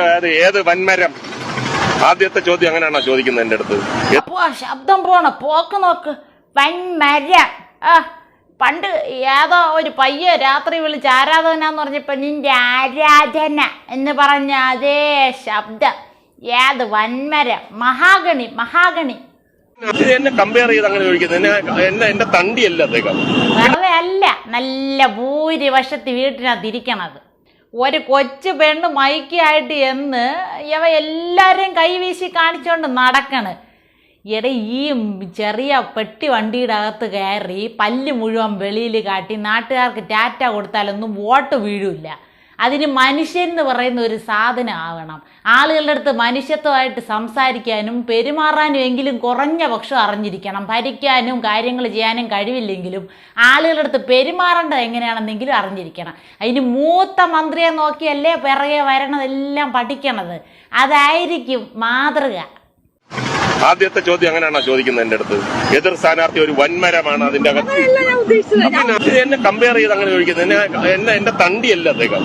അത് ഏത് വൻമരം? ആദ്യത്തെ ചോദ്യം അങ്ങനെയാണോ ചോദിക്കുന്നത് എന്റെ അടുത്ത്? അപ്പോ ശബ്ദം പോണ? പോക്ക് നോക്ക്. വൻമരം. ആ പണ്ട് ഏതോ ഒരു പയ്യ രാത്രി വിളിച്ച് ആരാധന എന്ന് പറഞ്ഞപ്പോ നിന്റെ ആരാധന എന്ന് പറഞ്ഞ അതേ ശബ്ദം. ഏത് വൻമരം? Mahogany mahogany. എന്നെ കമ്പയർ ചെയ്ത് അങ്ങനെ ചോദിക്കുന്നത്. എന്റെ തണ്ടിയല്ല അല്ല നല്ല ഭൂരിവശത്ത് വീട്ടിനകത്ത് ഇരിക്കണത്. ഒരു കൊച്ചു പെണ്ണ് മൈക്കായിട്ട് എന്ന് ഇവ എല്ലാവരെയും കൈവീശി കാണിച്ചുകൊണ്ട് നടക്കണ്. എട ഈ ചെറിയ പെട്ടി വണ്ടിയുടെ അകത്ത് കയറി പല്ല് മുഴുവൻ വെളിയിൽ കാട്ടി നാട്ടുകാർക്ക് ടാറ്റ കൊടുത്താലൊന്നും വോട്ട് വീഴില്ല. അതിന് മനുഷ്യൻ എന്ന് പറയുന്ന ഒരു സാധനം ആവണം ആളുകളുടെ അടുത്ത് മനുഷ്യത്വമായിട്ട് സംസാരിക്കാനും പെരുമാറാനും എങ്കിലും കുറഞ്ഞ പക്ഷം അറിഞ്ഞിരിക്കണം. ഭരിക്കാനും കാര്യങ്ങൾ ചെയ്യാനും കഴിവില്ലെങ്കിലും ആളുകളുടെ അടുത്ത് പെരുമാറേണ്ടത് എങ്ങനെയാണെന്നെങ്കിലും അറിഞ്ഞിരിക്കണം. അതിന് മൂത്ത മന്ത്രിയെ നോക്കിയല്ലേ പിറകെ വരണതെല്ലാം പഠിക്കണത്. അതായിരിക്കും മാതൃക. ആദ്യത്തെ ചോദ്യം അങ്ങനെയാണോ ചോദിക്കുന്നത് എന്റെ അടുത്ത്? എതിർ സ്ഥാനാർത്ഥി ഒരു വൻമരമാണ് അതിന്റെ അകത്ത് എന്നെ കമ്പയർ ചെയ്ത് അങ്ങനെ ചോദിക്കുന്നത്. എന്നെ എന്നെ എന്റെ തണ്ടിയല്ല അദ്ദേഹം.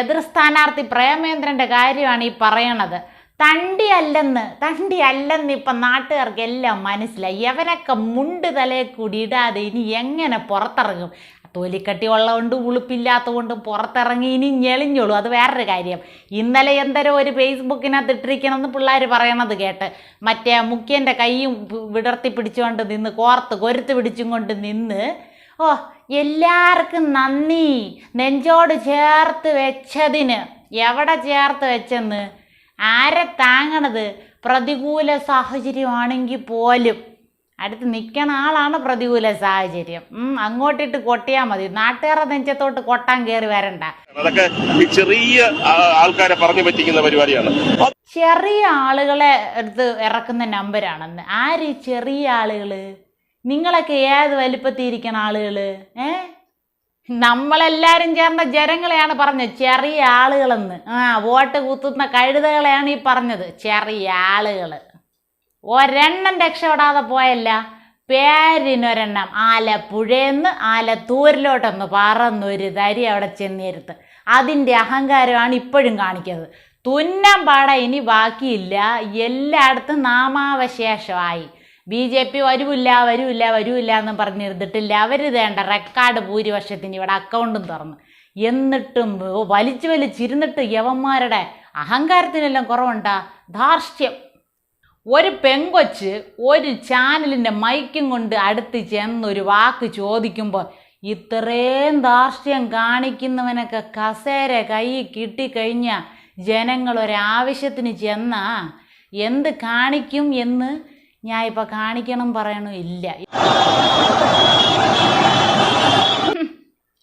എതിർ സ്ഥാനാർത്ഥി പ്രേമേന്ദ്രന്റെ കാര്യമാണ് ഈ പറയണത്. തണ്ടി അല്ലെന്ന് തണ്ടി അല്ലെന്ന് ഇപ്പം നാട്ടുകാർക്ക് എല്ലാം മനസ്സിലായി. എവനൊക്കെ മുണ്ട് തലയെ കൂടി ഇടാതെ ഇനി എങ്ങനെ പുറത്തിറങ്ങും? തൊലിക്കട്ടി ഉള്ളതുകൊണ്ടും ഉളുപ്പില്ലാത്തതുകൊണ്ട് പുറത്തിറങ്ങി ഇനി ഞെളിഞ്ഞോളൂ. അത് വേറൊരു കാര്യം. ഇന്നലെ എന്തരോ ഒരു ഫേസ്ബുക്കിനകത്ത് ഇട്ടിരിക്കണമെന്ന് പിള്ളേർ പറയണത് കേട്ട് മറ്റേ മുഖ്യന്റെ കൈയും വിടർത്തി പിടിച്ചുകൊണ്ട് നിന്ന് കോർത്ത് കൊരുത്ത് പിടിച്ചും കൊണ്ട് നിന്ന് ഓ എല്ലാവർക്കും നന്ദി. നെഞ്ചോട് ചേർത്ത് വെച്ചതിന്. എവിടെ ചേർത്ത് വെച്ചെന്ന്? ആരെ താങ്ങണത്? പ്രതികൂല സാഹചര്യമാണെങ്കിൽ പോലും. അടുത്ത് നിൽക്കണ ആളാണ് പ്രതികൂല സാഹചര്യം. ഉം, അങ്ങോട്ടിട്ട് കൊട്ടിയാൽ മതി. നാട്ടുകാരുടെ നെഞ്ചത്തോട്ട് കൊട്ടാൻ കയറി വരണ്ട. അതൊക്കെ ചെറിയ ആൾക്കാരെ പറഞ്ഞു പറ്റിക്കുന്ന പരിപാടിയാണ്. ചെറിയ ആളുകളെ എടുത്ത് ഇറക്കുന്ന നമ്പരാണെന്ന്. ആര് ചെറിയ ആളുകൾ? നിങ്ങളൊക്കെ ഏത് വലിപ്പത്തിൽ ആളുകൾ? ഏ? നമ്മളെല്ലാരും ചേർന്ന ജനങ്ങളെയാണ് പറഞ്ഞത് ചെറിയ ആളുകളെന്ന്. ആ വോട്ട് കുത്തുന്ന കഴുതകളെയാണ് ഈ പറഞ്ഞത്. ചെറിയ ആളുകൾ. ഒരെണ്ണം രക്ഷപ്പെടാതെ പോയല്ല. പേരിനൊരെണ്ണം. ആലപ്പുഴയെന്ന് ആലത്തൂരിലോട്ടൊന്ന് പറന്നൊരു തരി അവിടെ ചെന്നിരുത്ത്. അതിന്റെ അഹങ്കാരമാണ് ഇപ്പോഴും കാണിക്കുന്നത്. തുന്നം പാട ഇനി ബാക്കിയില്ല. എല്ലായിടത്തും നാമാവശേഷമായി. ബി ജെ പി വരൂല്ല വരൂല്ല വരൂല്ല എന്ന് പറഞ്ഞിരുന്നിട്ടില്ല. അവർ വേണ്ട റെക്കാർഡ് ഭൂരിപക്ഷത്തിന് ഇവിടെ അക്കൗണ്ടും തുറന്ന്. എന്നിട്ടും വലിച്ചു വലിച്ചിരുന്നിട്ട് യവന്മാരുടെ അഹങ്കാരത്തിനെല്ലാം കുറവുണ്ടാ? ധാർഷ്ട്യം. ഒരു പെങ്കൊച്ച് ഒരു ചാനലിന്റെ മൈക്കും കൊണ്ട് അടുത്ത് ചെന്നൊരു വാക്ക് ചോദിക്കുമ്പോൾ ഇത്രയും ധാർഷ്ട്യം കാണിക്കുന്നവനൊക്കെ കസേര കൈ കിട്ടിക്കഴിഞ്ഞാൽ ജനങ്ങൾ ഒരാവശ്യത്തിന് ചെന്നാ എന്ത് കാണിക്കും എന്ന് ഞാൻ ഇപ്പോൾ കാണിക്കണം പറയണമില്ല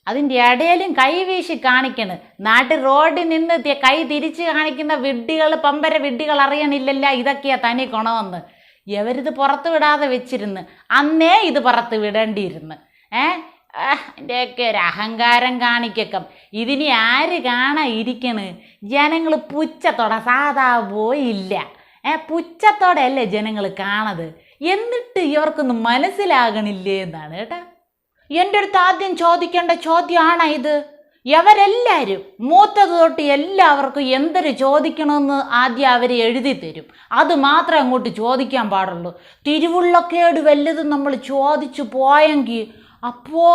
അതിന്റെ ഇടയിലും കൈ വീശി കാണിക്കണ്. നാട്ടിൽ റോഡിൽ നിന്ന് കൈ തിരിച്ച് കാണിക്കുന്ന വിഡ്ഢികൾ പമ്പര വിഡ്ഢികൾ അറിയണില്ലല്ല ഇതൊക്കെയാ തനി ഗുണമെന്ന് എവരിത് പുറത്ത് വിടാതെ വെച്ചിരുന്ന്. അന്നേ ഇത് പുറത്ത് വിടേണ്ടിയിരുന്ന്. ഏ? എന്റെയൊക്കെ ഒരു അഹങ്കാരം കാണിക്കക്കം. ഇതിനി ആര് കാണാൻ ഇരിക്കണ്? ജനങ്ങൾ പുച്ഛത്തോടെ സാധാ പോയില്ല. ഏ പുച്ഛത്തോടെ അല്ലേ ജനങ്ങൾ കാണത്? എന്നിട്ട് ഇവർക്കൊന്നും മനസ്സിലാകണില്ലേ എന്നാണ് കേട്ടാ. എന്റെ അടുത്ത് ആദ്യം ചോദിക്കേണ്ട ചോദ്യമാണ് ഇത്. എവരെല്ലാവരും മൂത്തത് തൊട്ട് എല്ലാവർക്കും എന്തൊരു ചോദിക്കണമെന്ന് ആദ്യം അവർ എഴുതി തരും. അത് മാത്രമേ അങ്ങോട്ട് ചോദിക്കാൻ പാടുള്ളൂ. തിരുവുള്ളക്കേട് വല്ലതും നമ്മൾ ചോദിച്ചു പോയെങ്കിൽ അപ്പോ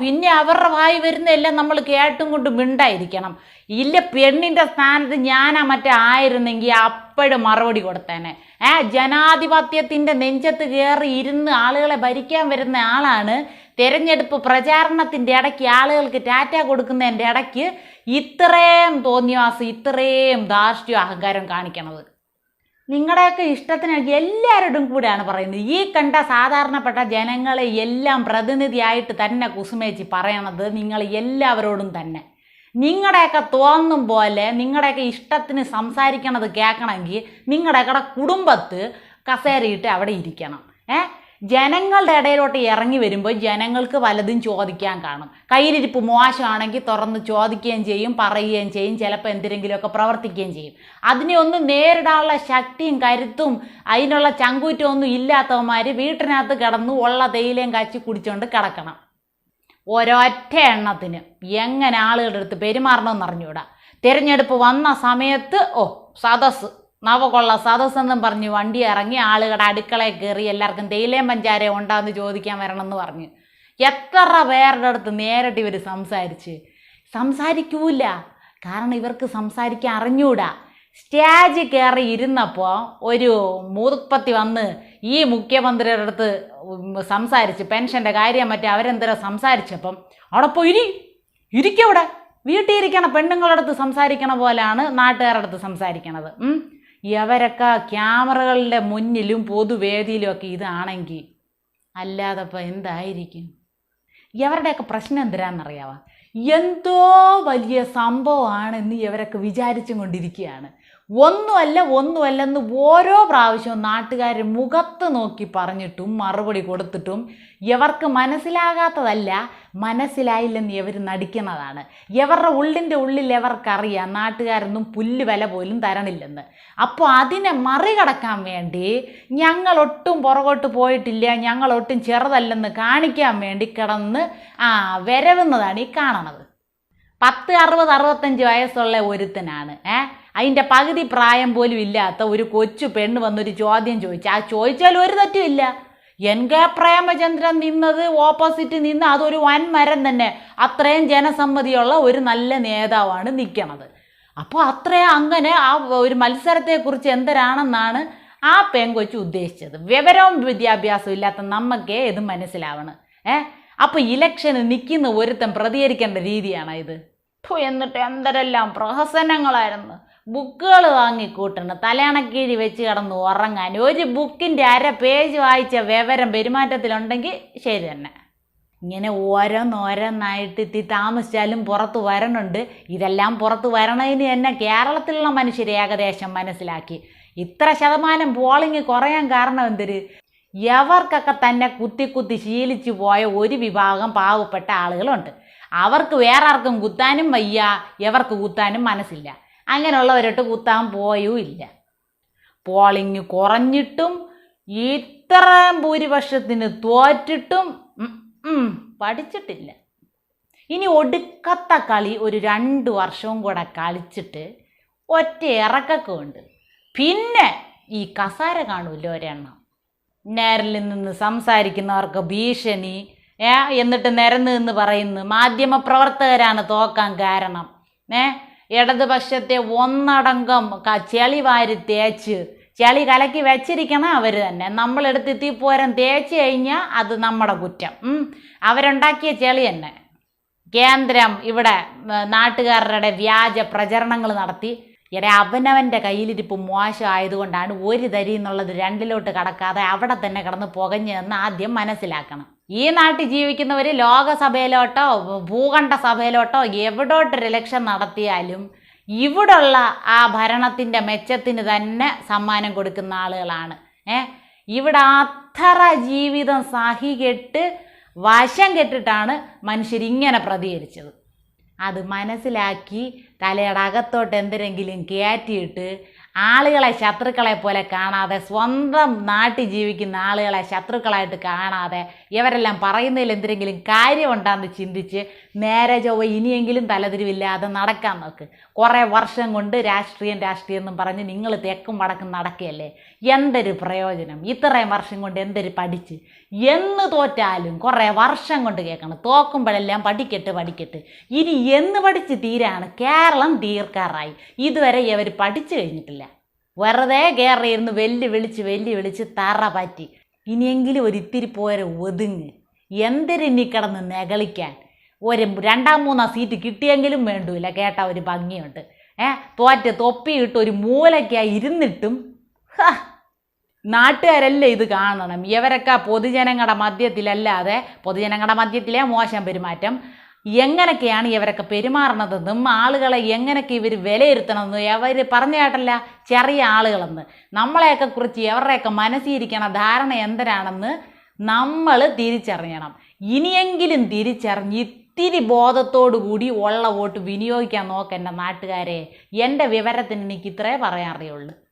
പിന്നെ അവരുടെ വായി വരുന്നതെല്ലാം നമ്മൾ കേട്ടും കൊണ്ട് മിണ്ടായിരിക്കണം. ഇല്ല പെണ്ണിന്റെ സ്ഥാനത്ത് ഞാനാ മറ്റേ ആയിരുന്നെങ്കിൽ അപ്പോഴും മറുപടി കൊടുത്തേനെ. ഏ ജനാധിപത്യത്തിന്റെ നെഞ്ചത്ത് കയറി ഇരുന്ന് ആളുകളെ ഭരിക്കാൻ വരുന്ന ആളാണ് തെരഞ്ഞെടുപ്പ് പ്രചാരണത്തിന്റെ ഇടയ്ക്ക് ആളുകൾക്ക് ടാറ്റ കൊടുക്കുന്നതിന്റെ ഇടയ്ക്ക് ഇത്രയും തോന്നിയവാസം ഇത്രയും ധാർഷ്ട്യം അഹങ്കാരം കാണിക്കണത്. നിങ്ങളുടെയൊക്കെ ഇഷ്ടത്തിന് എല്ലാവരോടും കൂടെയാണ് പറയുന്നത്. ഈ കണ്ട സാധാരണപ്പെട്ട ജനങ്ങളെ എല്ലാം പ്രതിനിധിയായിട്ട് തന്നെ കുസുമേച്ചി പറയണത് നിങ്ങൾ എല്ലാവരോടും തന്നെ. നിങ്ങളുടെയൊക്കെ തോന്നും പോലെ നിങ്ങളുടെയൊക്കെ ഇഷ്ടത്തിന് സംസാരിക്കണത് കേൾക്കണമെങ്കിൽ നിങ്ങളുടെയൊക്കെ കുടുംബത്ത് കസേരയിട്ട് അവിടെ ഇരിക്കണം. ഏ? ജനങ്ങളുടെ ഇടയിലോട്ട് ഇറങ്ങി വരുമ്പോൾ ജനങ്ങൾക്ക് പലതും ചോദിക്കാൻ കാണും. കയ്യിലിരിപ്പ് മോശമാണെങ്കിൽ തുറന്ന് ചോദിക്കുകയും ചെയ്യും പറയുകയും ചെയ്യും ചിലപ്പോൾ എന്തിനെങ്കിലുമൊക്കെ പ്രവർത്തിക്കുകയും ചെയ്യും. അതിനെ ഒന്നും നേരിടാനുള്ള ശക്തിയും കരുത്തും അതിനുള്ള ചങ്കൂറ്റം ഒന്നും ഇല്ലാത്തവന്മാർ വീട്ടിനകത്ത് കിടന്ന് ഉള്ള തേയിലയും കാച്ചി കുടിച്ചുകൊണ്ട് കിടക്കണം. ഒരൊറ്റ എണ്ണത്തിന് എങ്ങനെ ആളുകളുടെ അടുത്ത് പെരുമാറണമെന്ന് അറിഞ്ഞുകൂടാ തിരഞ്ഞെടുപ്പ് വന്ന സമയത്ത് ഓ സദസ് നവകൊള്ള സദസ്സെന്നും പറഞ്ഞ് വണ്ടി ഇറങ്ങി ആളുകളുടെ അടുക്കളയിൽ കയറി എല്ലാവർക്കും തേയിലയും പഞ്ചാരയും ഉണ്ടാന്ന് ചോദിക്കാൻ വരണമെന്ന് പറഞ്ഞ്. എത്ര പേരുടെ അടുത്ത് നേരിട്ട് ഇവർ സംസാരിച്ച്? സംസാരിക്കൂല. കാരണം ഇവർക്ക് സംസാരിക്കാൻ അറിഞ്ഞൂടാ. സ്റ്റേജ് കയറി ഇരുന്നപ്പോൾ ഒരു മൂപ്പത്തി വന്ന് ഈ മുഖ്യമന്ത്രിയുടെ അടുത്ത് സംസാരിച്ച് പെൻഷന്റെ കാര്യം മറ്റേ അവരെന്തരോ സംസാരിച്ചപ്പം അവിടെ പോയി ഇരി ഇരിക്കവിടെ വീട്ടിൽ ഇരിക്കണ പെണ്ണുങ്ങളുടെ അടുത്ത് സംസാരിക്കണ പോലെയാണ് നാട്ടുകാരുടെ അടുത്ത് സംസാരിക്കണത്. ഇവരൊക്കെ ക്യാമറകളുടെ മുന്നിലും പൊതുവേദിയിലും ഒക്കെ ഇതാണെങ്കിൽ അല്ലാതെ ഇപ്പം എന്തായിരിക്കും ഇവരുടെയൊക്കെ പ്രശ്നം എന്തിനാണെന്നറിയാവാ? എന്തോ വലിയ സംഭവമാണെന്ന് ഇവരൊക്കെ വിചാരിച്ചും കൊണ്ടിരിക്കുകയാണ്. ഒന്നുമല്ല ഒന്നുമല്ലെന്ന് ഓരോ പ്രാവശ്യവും നാട്ടുകാർ മുഖത്ത് നോക്കി പറഞ്ഞിട്ടും മറുപടി കൊടുത്തിട്ടും ഇവർക്ക് മനസ്സിലാകാത്തതല്ല മനസ്സിലായില്ലെന്ന് ഇവർ നടിക്കുന്നതാണ്. ഇവരുടെ ഉള്ളിന്റെ ഉള്ളിൽ ഇവർക്കറിയാം നാട്ടുകാരൊന്നും പുല്ല് വില പോലും തരണില്ലെന്ന്. അപ്പോൾ അതിനെ മറികടക്കാൻ വേണ്ടി ഞങ്ങളൊട്ടും പുറകോട്ട് പോയിട്ടില്ല ഞങ്ങളൊട്ടും ചെറുതല്ലെന്ന് കാണിക്കാൻ വേണ്ടി കിടന്ന് ആ വരവുന്നതാണ് ഈ കാണണത്. പത്ത് അറുപത് അറുപത്തഞ്ച് വയസ്സുള്ള ഒരുത്തനാണ്. ഏ? അതിന്റെ പകുതി പ്രായം പോലും ഇല്ലാത്ത ഒരു കൊച്ചു പെണ്ണ് വന്നൊരു ചോദ്യം ചോദിച്ചു. ആ ചോദിച്ചാൽ ഒരു തെറ്റുമില്ല എൻ പ്രേമചന്ദ്രൻ നിന്നത് ഓപ്പോസിറ്റ് നിന്ന് അതൊരു വൻമരം തന്നെ. അത്രയും ജനസമ്മതിയുള്ള ഒരു നല്ല നേതാവാണ് നിൽക്കണത് അപ്പോൾ അത്രയും അങ്ങനെ ആ ഒരു മത്സരത്തെക്കുറിച്ച് എന്തരാണെന്നാണ് ആ പെങ്കൊച്ചു ഉദ്ദേശിച്ചത്. വിവരവും വിദ്യാഭ്യാസവും ഇല്ലാത്ത നമുക്കേ ഇത് മനസ്സിലാവണം. ഏ? അപ്പോൾ ഇലക്ഷന് നിൽക്കുന്ന ഒരുത്തൻ പ്രതികരിക്കേണ്ട രീതിയാണ് ഇത്? എന്നിട്ട് എന്തരെല്ലാം പ്രഹസനങ്ങളായിരുന്നു. ബുക്കുകൾ വാങ്ങിക്കൂട്ടണം തലയണക്കീഴി വെച്ച് കിടന്ന് ഉറങ്ങാൻ. ഒരു ബുക്കിന്റെ അര പേജ് വായിച്ച വിവരം പെരുമാറ്റത്തിലുണ്ടെങ്കിൽ ശരി തന്നെ. ഇങ്ങനെ ഓരോന്നോരോന്നായിട്ട് ഇത്തി താമസിച്ചാലും പുറത്ത് വരണുണ്ട്. ഇതെല്ലാം പുറത്ത് വരണതിന് തന്നെ കേരളത്തിലുള്ള മനുഷ്യർ ഏകദേശം മനസ്സിലാക്കി. ഇത്ര ശതമാനം പോളിങ് കുറയാൻ കാരണം എന്തൊരു? എവർക്കൊക്കെ തന്നെ കുത്തി കുത്തി ശീലിച്ചു പോയ ഒരു വിഭാഗം പാവപ്പെട്ട ആളുകളുണ്ട്. അവർക്ക് വേറെ ആർക്കും കുത്താനും വയ്യ എവർക്ക് കുത്താനും മനസ്സില്ല. അങ്ങനെയുള്ളവരോട്ട് കുത്താൻ പോയും ഇല്ല പോളിങ് കുറഞ്ഞിട്ടും ഇത്രയും ഭൂരിപക്ഷത്തിന് തോറ്റിട്ടും പഠിച്ചിട്ടില്ല. ഇനി ഒടുക്കത്ത കളി ഒരു രണ്ട് വർഷവും കൂടെ കളിച്ചിട്ട് ഒറ്റ ഇറക്കൊക്കെ ഉണ്ട് പിന്നെ ഈ കസാര കാണൂല്ലോ ഒരെണ്ണം. നേരിൽ നിന്ന് സംസാരിക്കുന്നവർക്ക് ഭീഷണി ഏ എന്നിട്ട് നിരന്ന് എന്ന് പറയുന്നു മാധ്യമ മാധ്യമപ്രവർത്തകരാണ് തോക്കാൻ കാരണം. ഏ ഇടതുപക്ഷത്തെ ഒന്നടങ്കം ചെളി വാരി തേച്ച് ചെളി കലക്കി വെച്ചിരിക്കണം അവർ തന്നെ. നമ്മളെടുത്ത് തീപ്പോരം തേച്ച് കഴിഞ്ഞാൽ അത് നമ്മുടെ കുറ്റം. അവരുണ്ടാക്കിയ ചെളി തന്നെ. കേന്ദ്രം ഇവിടെ നാട്ടുകാരുടെ വ്യാജ പ്രചരണങ്ങൾ നടത്തി. ഇടെ അവനവന്റെ കയ്യിലിരിപ്പ് മോശമായതുകൊണ്ടാണ് ഒരു തരി എന്നുള്ളത് രണ്ടിലോട്ട് കടക്കാതെ അവിടെ തന്നെ കിടന്ന് പുകഞ്ഞെന്ന് ആദ്യം മനസ്സിലാക്കണം. ഈ നാട്ടിൽ ജീവിക്കുന്നവർ ലോകസഭയിലോട്ടോ ഭൂഖണ്ഡ സഭയിലോട്ടോ എവിടോട്ടൊരു ഇലക്ഷൻ നടത്തിയാലും ഇവിടുള്ള ആ ഭരണത്തിന്റെ മെച്ചത്തിന് തന്നെ സമ്മാനം കൊടുക്കുന്ന ആളുകളാണ്. ഏ? ഇവിടെ അത്ര ജീവിതം സഹികെട്ട് വശം കെട്ടിട്ടാണ് മനുഷ്യരിങ്ങനെ പ്രതികരിച്ചത്. അത് മനസ്സിലാക്കി തലയുടെ അകത്തോട്ട് എന്തെങ്കിലും കയറ്റിയിട്ട് ആളുകളെ ശത്രുക്കളെ പോലെ കാണാതെ സ്വന്തം നാട്ടിൽ ജീവിക്കുന്ന ആളുകളെ ശത്രുക്കളായിട്ട് കാണാതെ ഇവരെല്ലാം പറയുന്നതിൽ എന്തെങ്കിലും കാര്യമുണ്ടാന്ന് ചിന്തിച്ച് നേരെ ചൊവ്വ ഇനിയെങ്കിലും തലതിരിവില്ലാതെ നടക്കാൻ നോക്ക്. കുറേ വർഷം കൊണ്ട് രാഷ്ട്രീയം രാഷ്ട്രീയം എന്നും പറഞ്ഞ് നിങ്ങൾ തെക്കും വടക്കും നടക്കുകയല്ലേ എന്തൊരു പ്രയോജനം? ഇത്രയും വർഷം കൊണ്ട് എന്തൊരു പഠിച്ച്? എന്ന് തോറ്റാലും കുറേ വർഷം കൊണ്ട് കേൾക്കണം. തോക്കുമ്പോഴെല്ലാം പഠിക്കട്ട് പഠിക്കട്ട് ഇനി എന്ന് പഠിച്ച് തീരാണ്? കേരളം തീർക്കാറായി ഇതുവരെ ഇവർ പഠിച്ചു കഴിഞ്ഞിട്ടില്ല. വെറുതെ കയറിയിരുന്ന് വെല്ലു വിളിച്ച് വെല്ലു വിളിച്ച് തറ പറ്റി. ഇനിയെങ്കിലും ഒരിത്തിരി പോരെ ഒതുങ്ങ്. എന്തിനി കിടന്ന് നെകളിക്കാൻ? ഒരു രണ്ടാം മൂന്നാം സീറ്റ് കിട്ടിയെങ്കിലും വേണ്ടൂല. കേട്ട ഒരു ഭംഗിയുണ്ട്. ഏ തോറ്റ് തൊപ്പിയിട്ട് ഒരു മൂലയ്ക്കായി ഇരുന്നിട്ടും ഹാ നാട്ടുകാരല്ലേ ഇത് കാണണം. ഇവരൊക്കെ പൊതുജനങ്ങളുടെ മധ്യത്തിലല്ലാതെ പൊതുജനങ്ങളുടെ മധ്യത്തിലെ മോശം പെരുമാറ്റം. എങ്ങനെയൊക്കെയാണ് ഇവരൊക്കെ പെരുമാറണതെന്നും ആളുകളെ എങ്ങനെയൊക്കെ ഇവർ വിലയിരുത്തണമെന്നും അവർ പറഞ്ഞു കേട്ടല്ല ചെറിയ ആളുകളെന്ന്. നമ്മളെയൊക്കെ കുറിച്ച് ഇവരുടെയൊക്കെ മനസ്സിരിക്കണ ധാരണ എന്തരാണെന്ന് നമ്മൾ തിരിച്ചറിയണം. ഇനിയെങ്കിലും തിരിച്ചറിഞ്ഞ് ഇത്തിരി ബോധത്തോടു കൂടി ഉള്ള വോട്ട് വിനിയോഗിക്കാൻ നോക്ക് എന്റെ നാട്ടുകാരെ. എന്റെ വിവരത്തിന് എനിക്ക് ഇത്രേ പറയാൻ അറിയുള്ളൂ.